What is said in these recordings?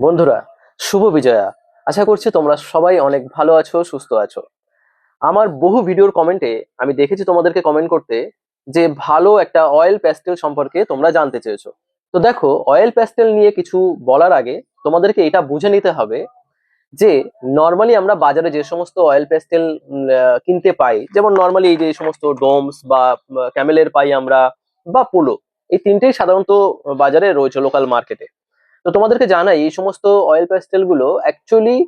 বন্ধুরা, শুভ বিজয়া। আশা করছি তোমরা সবাই অনেক ভালো আছো, সুস্থ আছো। আমার বহু ভিডিওর কমেন্টে আমি দেখেছি তোমাদেরকে কমেন্ট করতে যে ভালো একটা অয়েল প্যাস্টেল সম্পর্কে তোমরা জানতে চেয়েছো। তো দেখো অয়েল প্যাস্টেল নিয়ে কিছু বলার আগে তোমাদেরকে এটা বুঝে নিতে হবে যে নর্মালি আমরা বাজারে যে সমস্ত অয়েল প্যাস্টেল কিনতে পাই, যেমন নর্মালি এই যে সমস্ত ডোমস বা ক্যামেলের পাই আমরা বা পোলো, এই তিনটেই সাধারণত বাজারে রয়েছে লোকাল মার্কেটে তো তোমাদেরকে জানাই, এই সমস্ত অয়েল প্যাস্টেলগুলো অ্যাকচুয়ালি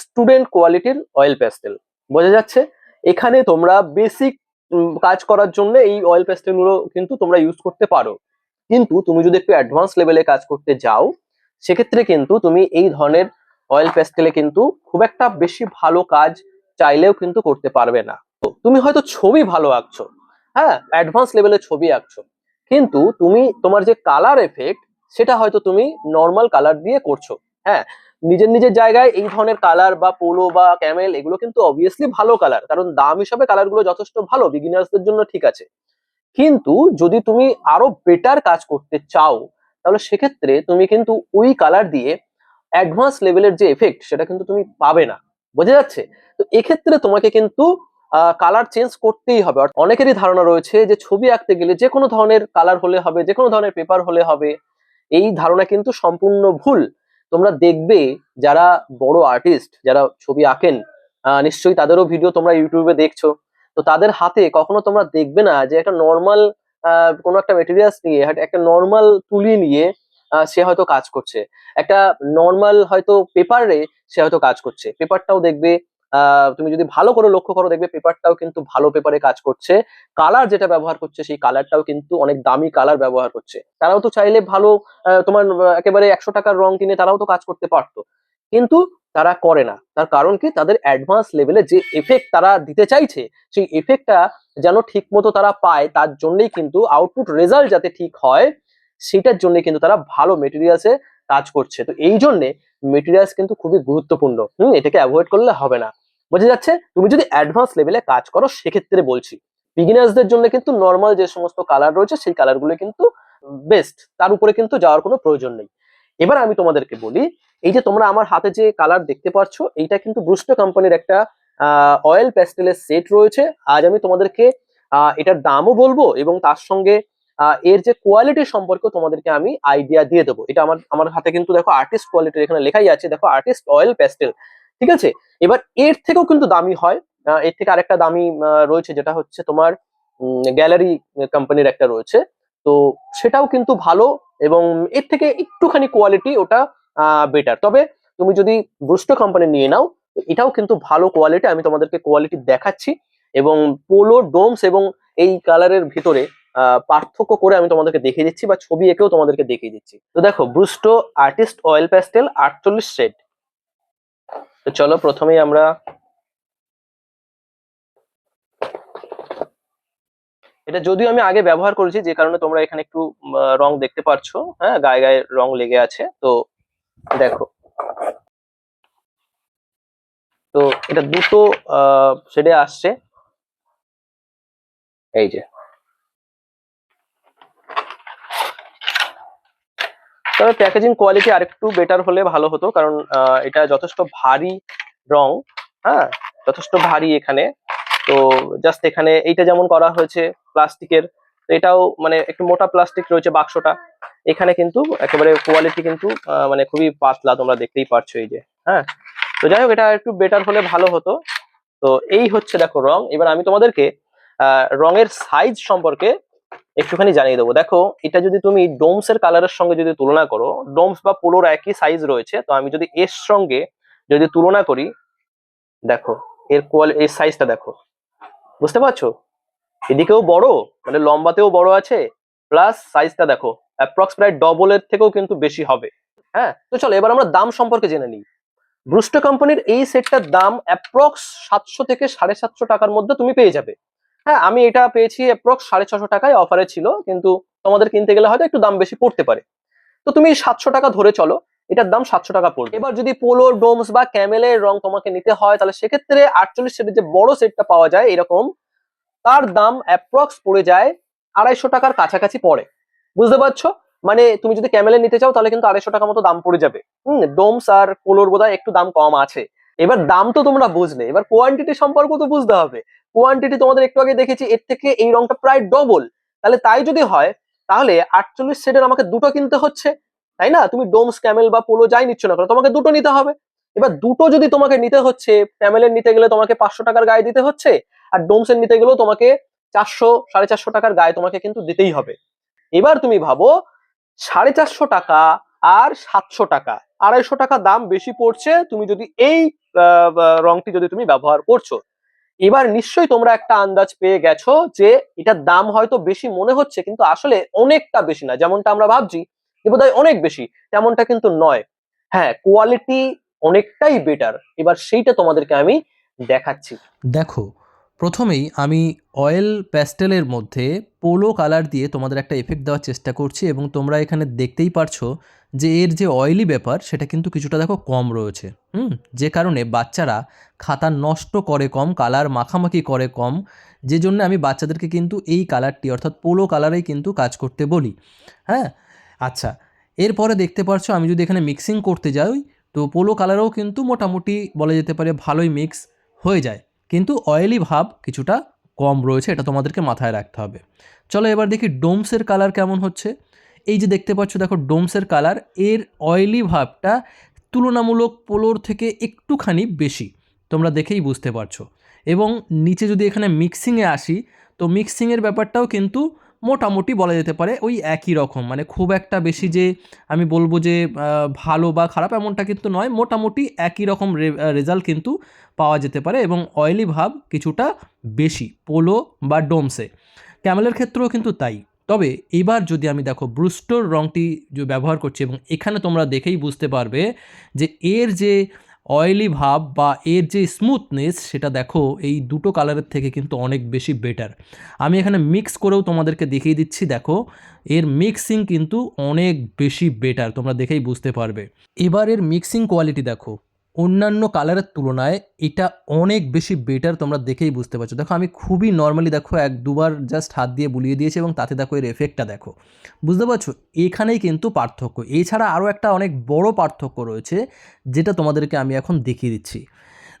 স্টুডেন্ট কোয়ালিটির অয়েল প্যাস্টেল বোঝা যাচ্ছে? এখানে তোমরা বেসিক কাজ করার জন্য এই অয়েল প্যাস্টেলগুলো কিন্তু তোমরা ইউজ করতে পারো। কিন্তু তুমি যদি একটু অ্যাডভান্স লেভেলে কাজ করতে যাও, সেক্ষেত্রে কিন্তু তুমি এই ধরনের অয়েল প্যাস্টেলে কিন্তু খুব একটা বেশি ভালো কাজ চাইলেও কিন্তু করতে পারবে না। তুমি হয়তো ছবি ভালো আঁকছো হ্যাঁ অ্যাডভান্স লেভেলে ছবি আঁকছো। কিন্তু তুমি তোমার যে কালার এফেক্ট সেটা হয়তো তুমি নর্মাল কালার দিয়ে করছ। হ্যাঁ নিজের নিজের জায়গায় এই ধরনের কালার বা পোলো বা ক্যামেল এগুলো কিন্তু অবভিয়াসলি ভালো কালার কারণ দাম হিসাবে কালারগুলো যথেষ্ট ভালো বিগিনার্সদের জন্য ঠিক আছে। কিন্তু যদি তুমি আরও বেটার কাজ করতে চাও, তাহলে সেক্ষেত্রে তুমি কিন্তু ওই কালার দিয়ে অ্যাডভান্স লেভেলের যে এফেক্ট সেটা কিন্তু তুমি পাবে না। বোঝা যাচ্ছে? তো এক্ষেত্রে তোমাকে কিন্তু কালার চেঞ্জ করতেই হবে। অনেকেরই ধারণা রয়েছে যে ছবি আঁকতে গেলে যে কোনো ধরনের কালার হলে হবে, যে কোনো ধরনের পেপার হলে হবে। এই ধারণা কিন্তু সম্পূর্ণ ভুল। তোমরা দেখবে যারা বড় আর্টিস্ট যারা ছবি আঁকেন নিশ্চয়ই তাদেরও ভিডিও তোমরা ইউটিউবে দেখছ। তো তাদের হাতে কখনো তোমরা দেখবে না যে একটা নর্মাল কোনো একটা মেটেরিয়ালস নিয়ে, একটা- নর্মাল তুলি নিয়ে সে হয়তো কাজ করছে। একটা নর্মাল হয়তো পেপারে সে হয়তো কাজ করছে। পেপারটাও দেখবে তুমি যদি ভালো করে লক্ষ্য করো, দেখবে পেপারটাও কিন্তু ভালো পেপারে কাজ করছে। কালার যেটা ব্যবহার করছে, সেই কালারটাও কিন্তু অনেক দামি কালার ব্যবহার করছে। তারাও তো চাইলে ভালো তোমার একেবারে একশো টাকার রং কিনে তারাও তো কাজ করতে পারতো। কিন্তু তারা করে না। তার কারণ কি? তাদের অ্যাডভান্স লেভেলে যে এফেক্ট তারা দিতে চাইছে, সেই এফেক্টটা যেন ঠিক মতো তারা পায়, তার জন্যই কিন্তু আউটপুট রেজাল্ট যাতে ঠিক হয়, সেটার জন্য কিন্তু তারা ভালো মেটেরিয়ালসে কাজ করছে। তো এই জন্যে মেটেরিয়ালস কিন্তু খুবই গুরুত্বপূর্ণ। হুম, এটাকে অ্যাভয়েড করলে হবে না। বোঝা যাচ্ছে তুমি যদি অ্যাডভান্স লেভেলে কাজ করো, সেক্ষেত্রে বলছি। বিগিনার্সদের জন্য কিন্তু নর্মাল যে সমস্ত কালার রয়েছে, সেই কালারগুলো কিন্তু বেস্ট তার উপরে কিন্তু যাওয়ার কোনো প্রয়োজন নেই। এবার আমি তোমাদেরকে বলি, এই যে তোমরা আমার হাতে যে কালার দেখতে পাচ্ছ, এইটা কিন্তু ব্রুস্টো কোম্পানির একটা অয়েল প্যাস্টেলের সেট রয়েছে। আজ আমি তোমাদেরকে এটার দামও বলব এবং তার সঙ্গে এর যে কোয়ালিটি সম্পর্কে তোমাদেরকে আমি আইডিয়া দিয়ে দেবো। এটা আমার আমার হাতে কিন্তু দেখো আর্টিস্ট কোয়ালিটির এখানে লেখাই আছে। দেখো আর্টিস্ট অয়েল প্যাস্টেল ঠিক আছে? এবার এর থেকেও কিন্তু দামি হয়। এর থেকে আরেকটা দামি রয়েছে যেটা হচ্ছে তোমার গ্যালারি কোম্পানির একটা রয়েছে। তো সেটাও কিন্তু ভালো এবং এর থেকে একটুখানি কোয়ালিটি ওটা বেটার তবে তুমি যদি ব্রুস্টো কোম্পানি নিয়ে নাও, এটাও কিন্তু ভালো কোয়ালিটি আমি তোমাদেরকে কোয়ালিটি দেখাচ্ছি এবং পোলো ডোমস এবং এই কালারের ভিতরে পার্থক্য করে আমি তোমাদেরকে দেখিয়ে দিচ্ছি বা ছবি এঁকেও তোমাদেরকে দেখিয়ে দিচ্ছি। তো দেখো ব্রুস্টো আর্টিস্ট অয়েল প্যাস্টেল আটচল্লিশ সেট তো চলো প্রথমেই আমরা এটা যদিও আমি আগে ব্যবহার করেছি, যে কারণে তোমরা এখানে একটু রং দেখতে পাচ্ছো হ্যাঁ গায়ে গায়ে রং লেগে আছে, তো দেখো। তো এটা দুটো শেডে আসছে। এই যে। তবে প্যাকেজিং কোয়ালিটি আরেকটু বেটার হলে ভালো হতো, কারণ এটা যথেষ্ট ভারী রং হ্যাঁ? যথেষ্ট ভারী এখানে। তো জাস্ট এখানে এইটা যেমন করা হয়েছে প্লাস্টিকের এটাও মানে একটু মোটা প্লাস্টিক রয়েছে বাক্সটা। এখানে কিন্তু একেবারে কোয়ালিটি কিন্তু মানে খুবই পাতলা তোমরা দেখতেই পারছ এই যে হ্যাঁ? তো যাই হোক, এটা একটু বেটার হলে ভালো হতো। তো এই হচ্ছে দেখো রং। এবার আমি তোমাদেরকে রঙের সাইজ সম্পর্কে একটুখানি জানিয়ে দেবো। দেখো, এটা যদি তুমি ডোমস এর কালারের সঙ্গে যদি তুলনা করো ডোমস বা পোলোর একই সাইজ রয়েছে, তো আমি যদি এর সঙ্গে যদি তুলনা করি, দেখো, এর কোয়ালি এর সাইজটা দেখো। বুঝতে পারছ? এদিকেও বড় মানে লম্বাতেও বড় আছে প্লাস সাইজটা দেখো অ্যাপ্রক্স প্রায় ডবলের থেকেও কিন্তু বেশি হবে। হ্যাঁ তো চলো, এবার আমরা দাম সম্পর্কে জেনে নিই। ব্রুস্টো কোম্পানির এই সেটটার দাম অ্যাপ্রক্স সাতশো থেকে সাড়ে সাতশো টাকার মধ্যে তুমি পেয়ে যাবে। হ্যাঁ আমি এটা পেয়েছি অ্যাপ্রক্স সাড়ে ছশো টাকায় অফারে ছিল, কিন্তু তোমাদের কিনতে গেলে হয়তো একটু দাম বেশি পড়তে পারে। তো তুমি সাতশো টাকা ধরে চলো, এটার দাম সাতশো টাকা পড়বে। এবার যদি পোলো ডোমস বা ক্যামেলের রং তোমাকে নিতে হয়, তাহলে সেক্ষেত্রে আটচল্লিশ সেটের যে বড় সেটটা পাওয়া যায় এরকম, তার দাম অ্যাপ্রক্স পড়ে যায় আড়াইশো টাকার কাছাকাছি পড়ে। বুঝতে পারছ? মানে তুমি যদি ক্যামেলের নিতে চাও, তাহলে কিন্তু আড়াইশো টাকা মতো দাম পড়ে যাবে। হম ডোমস আর পোলোর বোধহয় একটু দাম কম আছে। এবার দাম তো তোমরা বুঝলে। এবার কোয়ান্টিটি সম্পর্ক তো বুঝতে হবে। কোয়ান্টিটি তোমাদের একটু আগে দেখেছি, এর থেকে এই রংটা প্রায় ডবল তাহলে তাই যদি হয়, তাহলে আটচল্লিশ সেটের আমাকে দুটো কিনতে হচ্ছে, তাই না? তুমি ডোমস ক্যামেল বা পোলো যাই নিচ্ছ না তোমাকে দুটো নিতে হবে। এবার দুটো যদি তোমাকে নিতে হচ্ছে ক্যামেলের নিতে গেলে তোমাকে পাঁচশো টাকার গায়ে দিতে হচ্ছে, আর ডোমসের নিতে গেলেও তোমাকে চারশো, সাড়ে চারশো টাকার গায়ে তোমাকে কিন্তু দিতেই হবে। এবার তুমি ভাবো, সাড়ে চারশো টাকা আর সাতশো টাকা। আড়াইশো টাকা দাম বেশি পড়ছে, তুমি যদি এই রংটি যদি তুমি ব্যবহার করছ। এবার নিশ্চয়ই তোমরা একটা আন্দাজ পেয়ে গেছো যে এটার দাম হয়তো বেশি মনে হচ্ছে, কিন্তু আসলে অনেকটা বেশি না। যেমনটা আমরা ভাবছি যে বোধহয় অনেক বেশি, তেমনটা কিন্তু নয়। হ্যাঁ কোয়ালিটি অনেকটাই বেটার এবার সেইটা তোমাদেরকে আমি দেখাচ্ছি। দেখো প্রথমেই আমি অয়েল প্যাস্টেলের মধ্যে পোলো কালার দিয়ে তোমাদের একটা এফেক্ট দেওয়ার চেষ্টা করছি এবং তোমরা এখানে দেখতেই পারছ যে এর যে অয়েলি ব্যাপার, সেটা কিন্তু কিছুটা দেখো কম রয়েছে। হুম? যে কারণে বাচ্চারা খাতা নষ্ট করে কম কালার মাখামাখি করে কম, যে জন্য আমি বাচ্চাদেরকে কিন্তু এই কালারটি অর্থাৎ পোলো কালারেই কিন্তু কাজ করতে বলি। হ্যাঁ? আচ্ছা এরপরে দেখতে পারছ আমি যদি এখানে মিক্সিং করতে যাই, তো পোলো কালারও কিন্তু মোটামুটি বলা যেতে পারে ভালোই মিক্স হয়ে যায়। কিন্তু অয়েলি ভাব কিছুটা কম রয়েছে, এটা তোমাদেরকে মাথায় রাখতে হবে। চলো এবার দেখি ডোমসের কালার কেমন হচ্ছে। এই যে দেখতে পাচ্ছ, দেখো ডোমসের কালারের অয়েলি ভাবটা তুলনামূলক পোলোর থেকে একটুখানি বেশি, তোমরা দেখেই বুঝতে পারছ। এবং নিচে যদি এখানে মিক্সিংয়ে আসি, তো মিক্সিংয়ের ব্যাপারটাও কিন্তু মোটামুটি বলা যেতে পারে ওই একই রকম। মানে খুব একটা বেশি যে আমি বলব যে ভালো বা খারাপ এমনটা কিন্তু নয়। মোটামুটি একই রকম রেজাল্ট কিন্তু পাওয়া যেতে পারে এবং অয়েলি ভাব কিছুটা বেশি, পোলো বা ডোমসে। ক্যামেলের ক্ষেত্রেও কিন্তু তাই। তবে এবার যদি আমি দেখো ব্রুস্টোর রঙটি যে ব্যবহার করছি এবং এখানে তোমরা দেখেই বুঝতে পারবে যে এর যে অয়েলি ভাব বা এর যে স্মুথনেস সেটা দেখো এই দুটো কালারের থেকে কিন্তু অনেক বেশি বেটার আমি এখানে মিক্স করেও তোমাদেরকে দেখিয়ে দিচ্ছি, দেখো। এর মিক্সিং কিন্তু অনেক বেশি বেটার তোমরা দেখেই বুঝতে পারবে। এবার এর মিক্সিং কোয়ালিটি দেখো। অন্যান্য কালারের তুলনায় এটা অনেক বেশি বেটার তোমরা দেখেই বুঝতে পারছ। দেখো, আমি খুবই নর্মালি দেখো এক দুবার জাস্ট হাত দিয়ে বুলিয়ে দিয়েছি এবং তাতে দেখো এর এফেক্টটা দেখো। বুঝতে পারছ? এখানেই কিন্তু পার্থক্য। এছাড়া আরও একটা অনেক বড় পার্থক্য রয়েছে, যেটা তোমাদেরকে আমি এখন দেখিয়ে দিচ্ছি।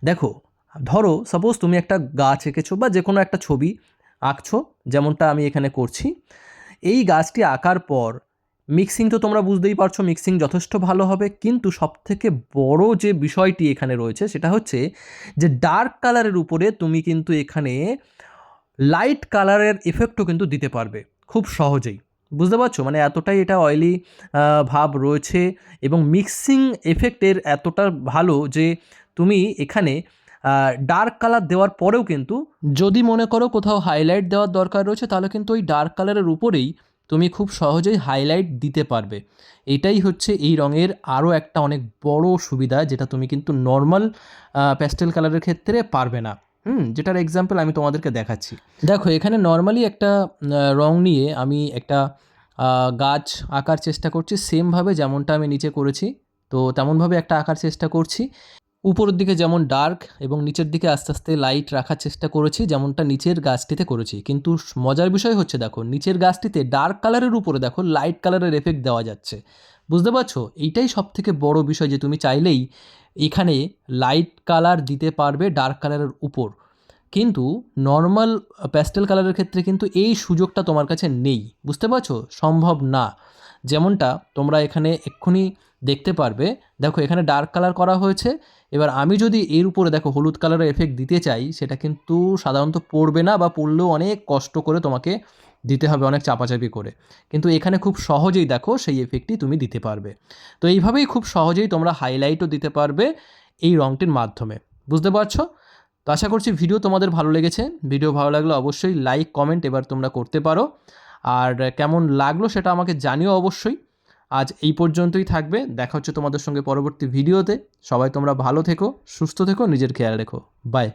দেখো, ধরো সাপোজ তুমি একটা গাছ এঁকেছো বা যে কোনো একটা ছবি আঁকছো, যেমনটা আমি এখানে করছি। এই গাছটি আঁকার পর মিক্সিং তো তোমরা বুঝতেই পারছ মিক্সিং যথেষ্ট ভালো হবে, কিন্তু সবথেকে বড় যে বিষয়টি এখানে রয়েছে সেটা হচ্ছে যে ডার্ক কালারের উপরে তুমি কিন্তু এখানে লাইট কালারের এফেক্টও কিন্তু দিতে পারবে, খুব সহজেই। বুঝতে পারছ? মানে এতটাই এটা অয়েলি ভাব রয়েছে এবং মিক্সিং এফেক্টের এতটা ভালো যে তুমি এখানে ডার্ক কালার দেওয়ার পরেও কিন্তু যদি মনে করো কোথাও হাইলাইট দেওয়ার দরকার রয়েছে, তাহলে কিন্তু ওই ডার্ক কালারের উপরেই তুমি খুব সহজেই হাইলাইট দিতে পারবে। এটাই হচ্ছে এই রঙের আরও একটা অনেক বড় সুবিধা, যেটা তুমি কিন্তু নর্মাল প্যাস্টেল কালারের ক্ষেত্রে পারবে না। হুম, যেটার এক্সাম্পল আমি তোমাদেরকে দেখাচ্ছি। দেখো, এখানে নর্মালি একটা রং নিয়ে আমি একটা গাছ আঁকার চেষ্টা করছি সেমভাবে যেমনটা আমি নিচে করেছি, তো তেমনভাবে একটা আঁকার চেষ্টা করছি। উপরের দিকে যেমন ডার্ক এবং নিচের দিকে আস্তে আস্তে লাইট রাখার চেষ্টা করেছি, যেমনটা নিচের গাছটিতে করেছি। কিন্তু মজার বিষয় হচ্ছে, দেখো, নিচের গাছটিতে ডার্ক কালারের উপরে, দেখো লাইট কালারের এফেক্ট দেওয়া যাচ্ছে। বুঝতে পারছ? এইটাই সব থেকে বড় বিষয় যে তুমি চাইলেই এখানে লাইট কালার দিতে পারবে ডার্ক কালারের উপর। কিন্তু নর্মাল প্যাস্টেল কালারের ক্ষেত্রে কিন্তু এই সুযোগটা তোমার কাছে নেই। বুঝতে পারছ? সম্ভব না। যেমনটা তোমরা এখানে এক্ষুনি দেখতে পারবে। দেখো, এখানে ডার্ক কালার করা হয়েছে। এবার আমি যদি এর উপরে দেখো, হলুদ কালারের এফেক্ট দিতে চাই, সেটা কিন্তু সাধারণত পড়বে না বা পড়লেও অনেক কষ্ট করে তোমাকে দিতে হবে, অনেক চাপাচাপি করে। কিন্তু এখানে খুব সহজেই দেখো, সেই এফেক্টটি তুমি দিতে পারবে। তো এইভাবেই খুব সহজেই তোমরা হাইলাইটও দিতে পারবে এই রঙটির মাধ্যমে। বুঝতে পারছ? তো আশা করছি ভিডিও তোমাদের ভালো লেগেছে। ভিডিও ভালো লাগলে অবশ্যই লাইক কমেন্ট এবার তোমরা করতে পারো। আর কেমন লাগল সেটা আমাকে জানিও অবশ্যই। আজ এই পর্যন্তই থাকবে। দেখা হচ্ছে তোমাদের সঙ্গে পরবর্তী ভিডিওতে। সবাই তোমরা ভালো থেকো, সুস্থ থেকো, নিজের খেয়াল রেখো। বাই